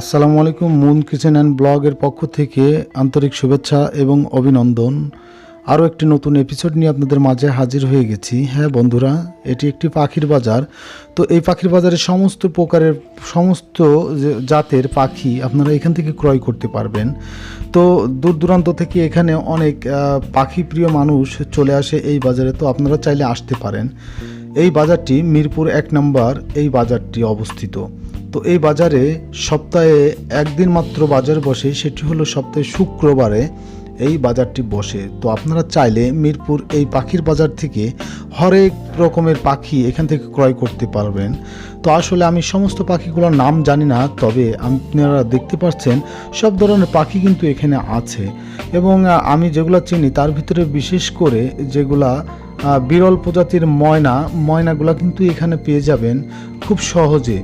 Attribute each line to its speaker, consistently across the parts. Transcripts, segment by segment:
Speaker 1: আসসালামু আলাইকুম, moon kitchen and ব্লগের পক্ষ থেকে আন্তরিক শুভেচ্ছা এবং অভিনন্দন। আরও একটি নতুন এপিসোড নিয়ে আপনাদের মাঝে হাজির হয়ে গেছি। হ্যাঁ বন্ধুরা, এটি একটি পাখির বাজার। তো এই পাখির বাজারে সমস্ত প্রকারের, সমস্ত জাতের পাখি আপনারা এখান থেকে ক্রয় করতে পারবেন। তো দূর দূরান্ত থেকে এখানে অনেক পাখি প্রিয় মানুষ চলে আসে এই বাজারে। তো আপনারা চাইলে আসতে পারেন। এই বাজারটি মিরপুর এক নম্বর, এই বাজারটি অবস্থিত। তো এই বাজারে সপ্তাহে একদিন মাত্র বাজার বসে, সেটি হলো সপ্তাহে শুক্রবারে এই বাজারটি বসে। তো আপনারা চাইলে মিরপুর এই পাখির বাজার থেকে হরেক রকমের পাখি এখান থেকে ক্রয় করতে পারবেন। তো আসলে আমি সমস্ত পাখিগুলোর নাম জানি না, তবে আপনারা দেখতে পাচ্ছেন সব ধরনের পাখি কিন্তু এখানে আছে। এবং আমি যেগুলো চিনি, তার ভিতরে বিশেষ করে যেগুলা বিরল প্রজাতির ময়না, ময়নাগুলো কিন্তু এখানে পেয়ে যাবেন খুব সহজে।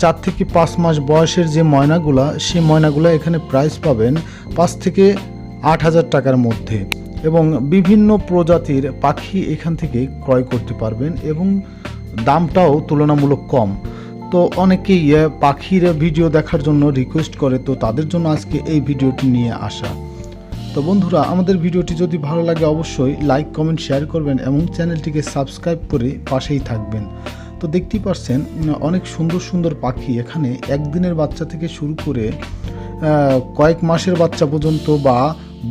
Speaker 1: চার থেকে পাঁচ মাস বয়সের যে ময়নাগুলা, সেই ময়নাগুলা এখানে প্রাইস পাবেন পাঁচ থেকে আট হাজার টাকার মধ্যে। এবং বিভিন্ন প্রজাতির পাখি এখান থেকে ক্রয় করতে পারবেন এবং দামটাও তুলনামূলক কম। তো অনেকেই পাখির ভিডিও দেখার জন্য রিকোয়েস্ট করে, তো তাদের জন্য আজকে এই ভিডিওটি নিয়ে আসা। তো বন্ধুরা, আমাদের ভিডিওটি যদি ভালো লাগে অবশ্যই লাইক কমেন্ট শেয়ার করবেন এবং চ্যানেলটিকে সাবস্ক্রাইব করে পাশেই থাকবেন। তো দেখতেই পাচ্ছেন অনেক সুন্দর সুন্দর পাখি। এখানে একদিনের বাচ্চা থেকে শুরু করে কয়েক মাসের বাচ্চা পর্যন্ত বা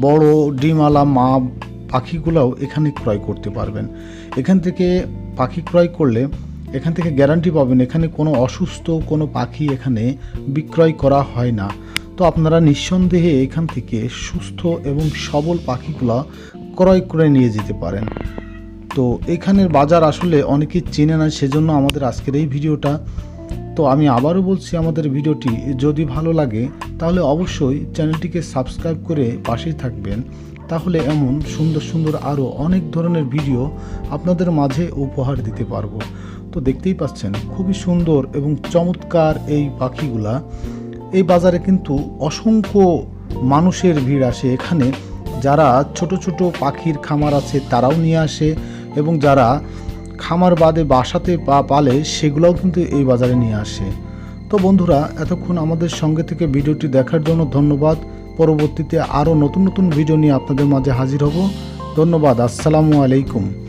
Speaker 1: বড় ডিমালা মা পাখিগুলোও এখানে ক্রয় করতে পারবেন। এখান থেকে পাখি ক্রয় করলে এখান থেকে গ্যারান্টি পাবেন, এখানে কোনো অসুস্থ কোনো পাখি এখানে বিক্রয় করা হয় না। তো আপনারা নিঃসন্দেহে এখান থেকে সুস্থ এবং সবল পাখিগুলো ক্রয় করে নিয়ে যেতে পারেন। তো এখানের বাজার আসলে অনেকেই চেনে না, সেজন্য আমাদের আজকের এই ভিডিওটা। তো আমি আবারও বলছি আমাদের ভিডিওটি, যদি ভালো লাগে, তাহলে অবশ্যই চ্যানেলটিকে সাবস্ক্রাইব করে পাশেই থাকবেন। তাহলে এমন সুন্দর সুন্দর আরও অনেক ধরনের ভিডিও আপনাদের মাঝে উপহার দিতে পারব। তো দেখতেই পাচ্ছেন, খুবই সুন্দর এবং চমৎকার এই পাখিগুলা। এই বাজারে কিন্তু অসংখ্য মানুষের ভিড় আসে এখানে। যারা ছোট ছোট পাখির খামার আছে, তারাও নিয়ে আসে। এবং যারা খামার বাদে বাসাতে পা পালে, সেগুলোও কিন্তু এই বাজারে নিয়ে আসে। তো বন্ধুরা, এতক্ষণ আমাদের সঙ্গে থেকে ভিডিওটি দেখার জন্য ধন্যবাদ। পরবর্তীতে আরও নতুন নতুন ভিডিও নিয়ে আপনাদের মাঝে হাজির হব। ধন্যবাদ। আসসালামু আলাইকুম।